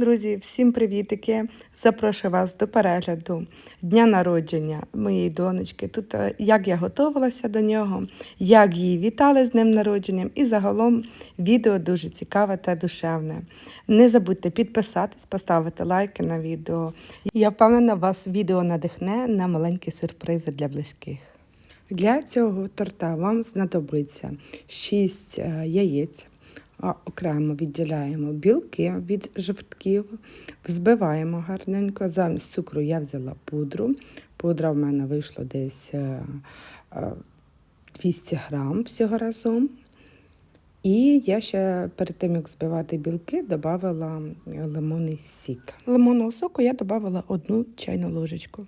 Друзі, всім привітики! Запрошую вас до перегляду дня народження моєї донечки. Тут е, як я готувалася до нього, як її вітали з днем народженням, і загалом відео дуже цікаве та душевне. Не забудьте підписатись, поставити лайки на відео. Я впевнена, вас відео надихне на маленькі сюрпризи для близьких. Для цього торта вам знадобиться 6 яєць. Окремо відділяємо білки від жовтків, взбиваємо гарненько. Замість цукру я взяла пудру. Пудра в мене вийшло десь е, е, 200 грам всього разом. І я ще перед тим, як збивати білки, додавала лимонний сік. Лимонного соку я додавала одну чайну ложечку.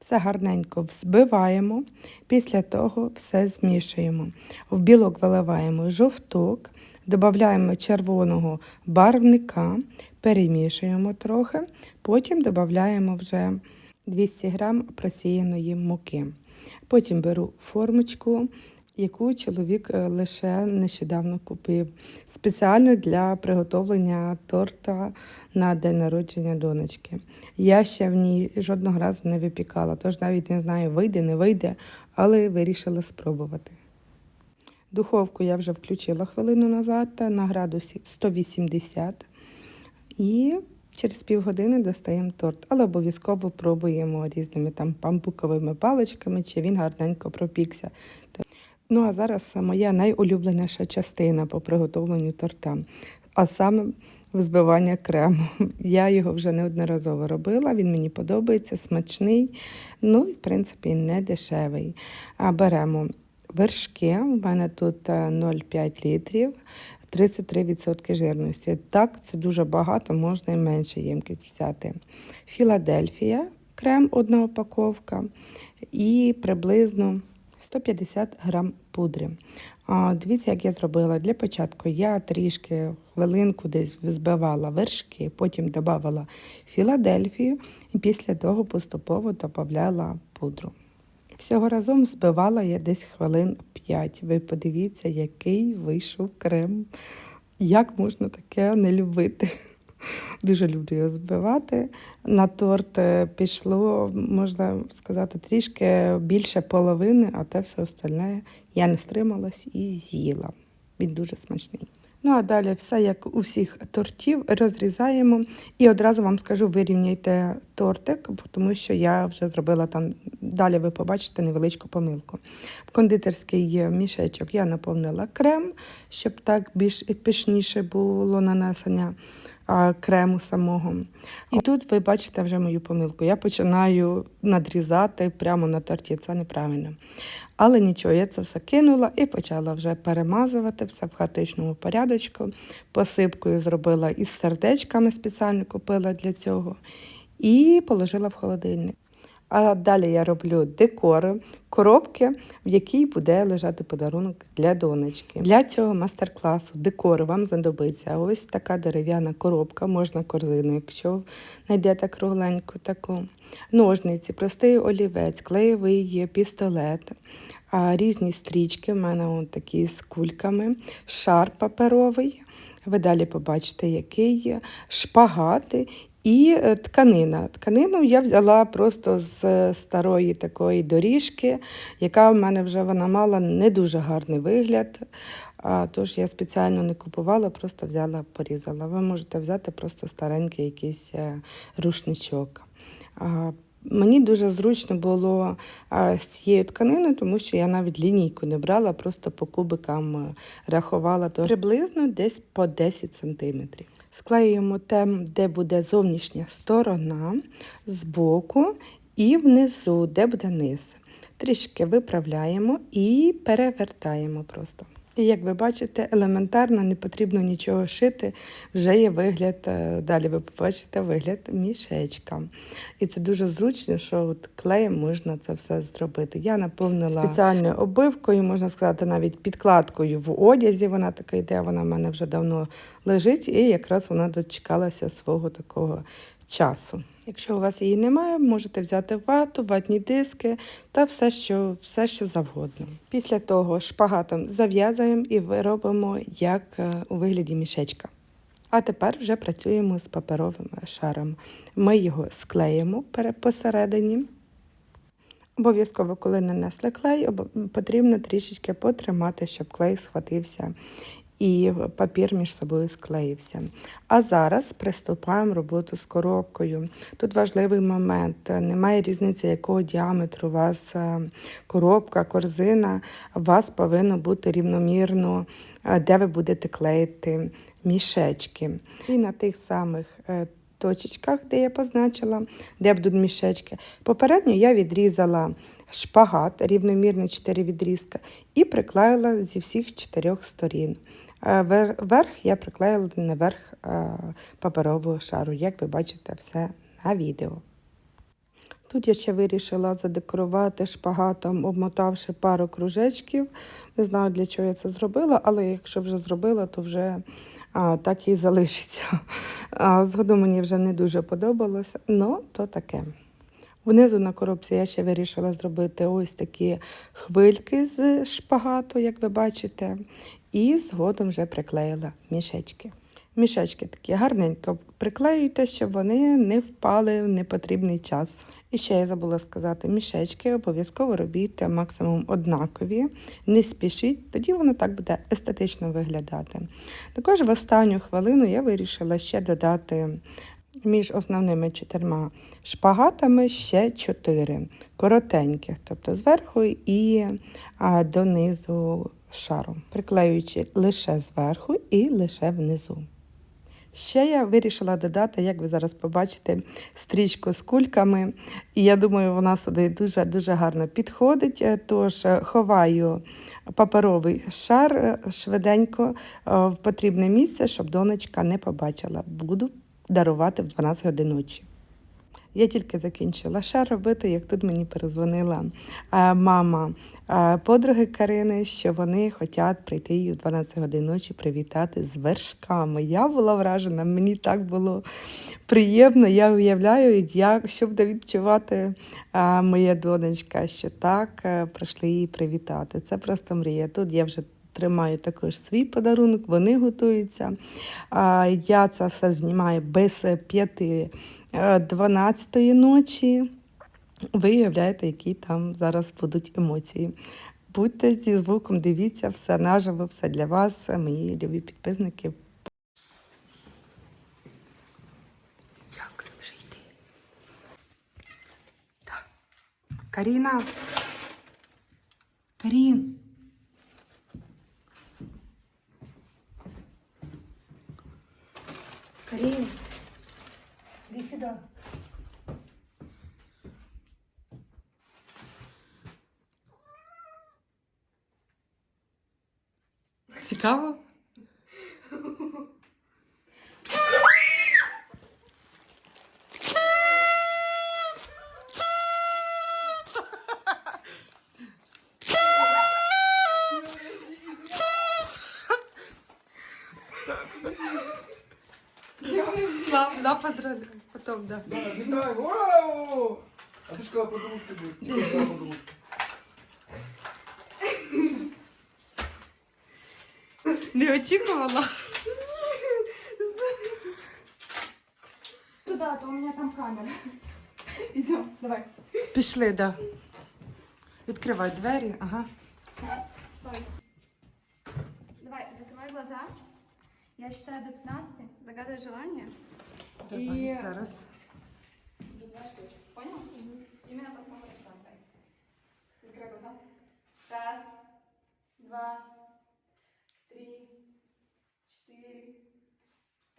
Все гарненько взбиваємо, після того все змішуємо. В білок виливаємо жовток, додаємо червоного барвника, перемішуємо трохи, потім додаємо вже 200 г просіяної муки. Потім беру формочку, яку чоловік е, лише нещодавно купив, спеціально для приготовлення торта на день народження донечки. Я ще в ній жодного разу не випікала, тож навіть не знаю, вийде, не вийде, але вирішила спробувати. Духовку я вже включила хвилину назад на градусі 180 і через півгодини достаємо торт, але обов'язково пробуємо різними там пампуковими паличками, чи він гарненько пропікся. Ну а зараз моя найулюбленіша частина по приготовленню торта, а саме взбивання крему. Я його вже неодноразово робила, він мені подобається, смачний, ну і в принципі не дешевий. А беремо вершки, у мене тут 0,5 літрів. 33% жирності. Так, це дуже багато, можна і менше ємкість взяти. Філадельфія, крем, одна упаковка і приблизно 150 грам пудри. Дивіться, як я зробила. Для початку я трішки хвилинку десь взбивала вершки, потім додавала Філадельфію і після того поступово додавала пудру. Всього разом збивала я десь хвилин 5. Ви подивіться, який вийшов крем. Як можна таке не любити? Дуже люблю його збивати. На торт е, пішло, можна сказати, трішки більше половини, а те все остальне я не стрималась і з'їла. Він дуже смачний. Ну а далі все, як у всіх тортів, розрізаємо і одразу вам скажу, вирівняйте тортик, тому що я вже зробила там, далі ви побачите невеличку помилку. В кондитерський мішечок я наповнила крем, щоб так більш пишніше було нанесення крему самого. І тут ви бачите вже мою помилку. Я починаю надрізати прямо на торті, це неправильно. Але нічого, я це все кинула і почала вже перемазувати все в хаотичному порядочку. Посипкою зробила із сердечками, спеціально купила для цього. І положила в холодильник. А далі я роблю декор, коробки, в якій буде лежати подарунок для донечки. Для цього мастер-класу декору вам знадобиться ось така дерев'яна коробка, можна корзину, якщо знайдете кругленьку таку. Ножниці, простий олівець, клеєвий пістолет, різні стрічки. в мене такі з кульками, шар паперовий. Ви далі побачите, який шпагати і е, тканина. Тканину я взяла просто з старої такої доріжки, яка в мене вже вона мала не дуже гарний вигляд. Тож я спеціально не купувала, просто взяла, порізала. Ви можете взяти просто старенький якийсь е, рушничок. Мені дуже зручно було з цією тканиною, тому що я навіть лінійку не брала, просто по кубикам е, рахувала Тож приблизно десь по 10 сантиметрів. Склеюємо там, де буде зовнішня сторона збоку і внизу, де буде низ. Трішки виправляємо і перевертаємо просто. І як ви бачите, елементарно не потрібно нічого шити, вже є вигляд, е, далі ви побачите вигляд мішечка. І це дуже зручно, що от клеєм можна це все зробити. Я наповнила спеціальною обивкою, можна сказати, навіть підкладкою в одязі. Вона така йде, вона в мене вже давно лежить, і якраз вона дочекалася свого такого часу. Якщо у вас її немає, можете взяти вату, ватні диски та все, що все, що завгодно. Після того шпагатом зав'язуємо і робимо як е, у вигляді мішечка. А тепер вже працюємо з паперовим шаром. Ми його склеїмо посередині. Обов'язково, коли нанесли клей, потрібно трішечки потримати, щоб клей схватився і папір між собою склеївся. А зараз приступаємо роботу з коробкою. Тут важливий момент. Немає різниці, якого діаметру у вас е, коробка, корзина. У вас повинно бути рівномірно, е, де ви будете клеїти мішечки. І на тих самих е, точечках, де я позначила, де будуть мішечки. Попередньо я відрізала шпагат, рівномірно 4 відрізка, і приклеїла зі всіх чотирьох сторін. Е, Верх я приклеїла наверх е, паперового шару, як ви бачите все на відео. Тут я ще вирішила задекорувати шпагатом, обмотавши пару кружечків. Не знаю, для чого я це зробила, але якщо вже зробила, то вже а, так і залишиться. А, згодом мені вже не дуже подобалося, але то таке. Внизу на коробці я ще вирішила зробити ось такі хвильки з шпагату, як ви бачите, і згодом вже приклеїла мішечки. Мішечки такі гарненько приклеюйте, щоб вони не впали в непотрібний час. І ще я забула сказати, мішечки обов'язково робіть максимум однакові, не спішіть, тоді воно так буде естетично виглядати. Також в останню хвилину я вирішила ще додати між основними чотирма шпагатами ще чотири коротеньких, тобто зверху і донизу шару, приклеюючи лише зверху і лише внизу. Ще я вирішила додати, як ви зараз побачите, стрічку з кульками. І я думаю, вона сюди дуже-дуже гарно підходить. Е, Тож е, ховаю паперовий шар е, швиденько в потрібне місце, щоб донечка не побачила. Буду дарувати в 12 годин ночі. Я тільки закінчила шар робити, як тут мені перезвонила е, мама е, подруги Карини, що вони хочуть прийти її в 12 годин ночі привітати з вершками. Я була вражена, мені так було приємно. Я уявляю, як що буде відчувати е, моя донечка, що так прийшли її привітати. Це просто мрія. Тут я вже. Тримаю також свій подарунок, вони готуються. Я це все знімаю без п'яти 12 ночі. Ви уявляєте, які там зараз будуть емоції. Будьте зі звуком, дивіться все наживо, все для вас, мої любі підписники. Як вже йти? Каріна. Карін. Карін. Цікаво? Слав, да, поздравляю. Потом, да. Да, вітаю! Вау! А ти ж сказала подружки будуть. Я Не очікувала. Туда, а то у меня там камера. Идем, давай. Пішли, да. Відкривай двері, ага. Стой. Давай, закрывай глаза. Я считаю до 15, загадывай желание. Давай, И- зараз. Задавай шишку. Понял? Именно по такому раскладывай. Закрой глаза. Раз, два,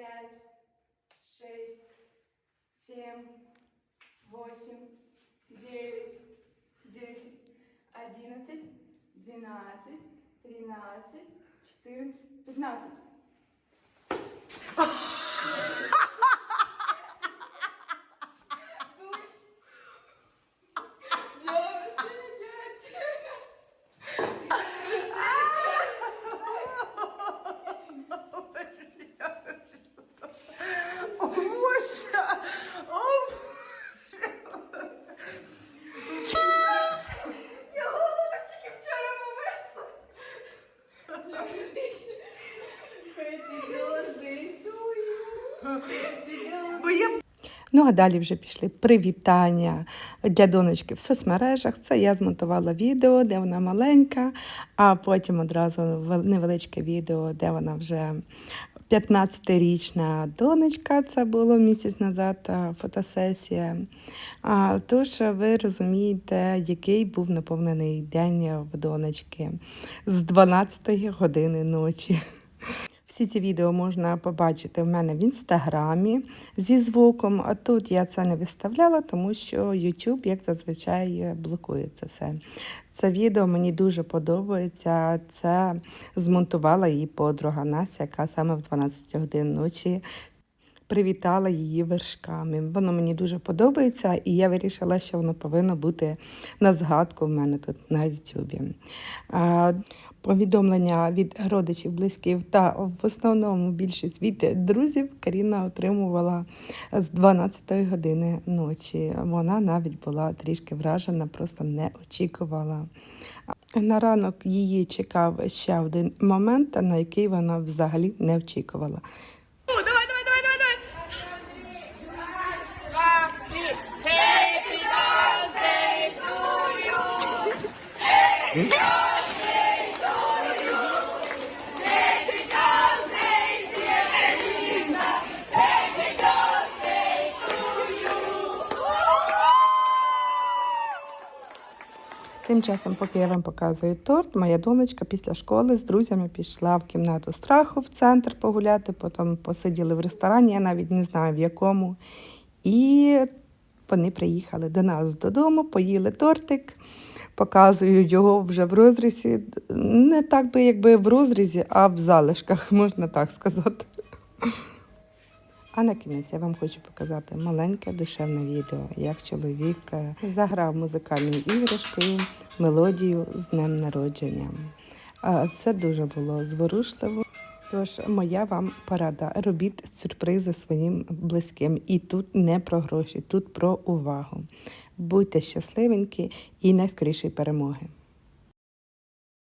пять, шесть, семь, восемь, девять, десять, одиннадцать, двенадцать, тринадцать, четырнадцать, пятнадцать. Ну а далі вже пішли привітання для донечки в соцмережах. Це я змонтувала відео, де вона маленька, а потім одразу невеличке відео, де вона вже 15-річна донечка. Це було місяць назад фотосесія. Тож ви розумієте, який був наповнений день в донечки з 12 години ночі. Всі ці відео можна побачити в мене в інстаграмі зі звуком. А тут я це не виставляла, тому що YouTube, як зазвичай, блокує це все. Це відео мені дуже подобається. Це змонтувала її подруга Настя, яка саме в 12 годин ночі привітала її вершками. Воно мені дуже подобається, і я вирішила, що воно повинно бути на згадку в мене тут на Ютубі. Повідомлення від родичів, близьких та в основному більшість від друзів Каріна отримувала з 12-ї години ночі. Вона навіть була трішки вражена, просто не очікувала. На ранок її чекав ще один момент, на який вона взагалі не очікувала. Тим часом, поки я вам показую торт, моя донечка після школи з друзями пішла в кімнату страху в центр погуляти, потім посиділи в ресторані, я навіть не знаю в якому. І вони приїхали до нас додому, поїли тортик, показую його вже в розрізі. Не так би, якби в розрізі, а в залишках, можна так сказати. А на кінець я вам хочу показати маленьке душевне відео, як чоловік е, заграв музикальною іграшкою мелодію з днем народження. Це дуже було зворушливо. Тож моя вам порада: робіть сюрпризи своїм близьким. І тут не про гроші, тут про увагу. Будьте щасливенькі і найскорішої перемоги.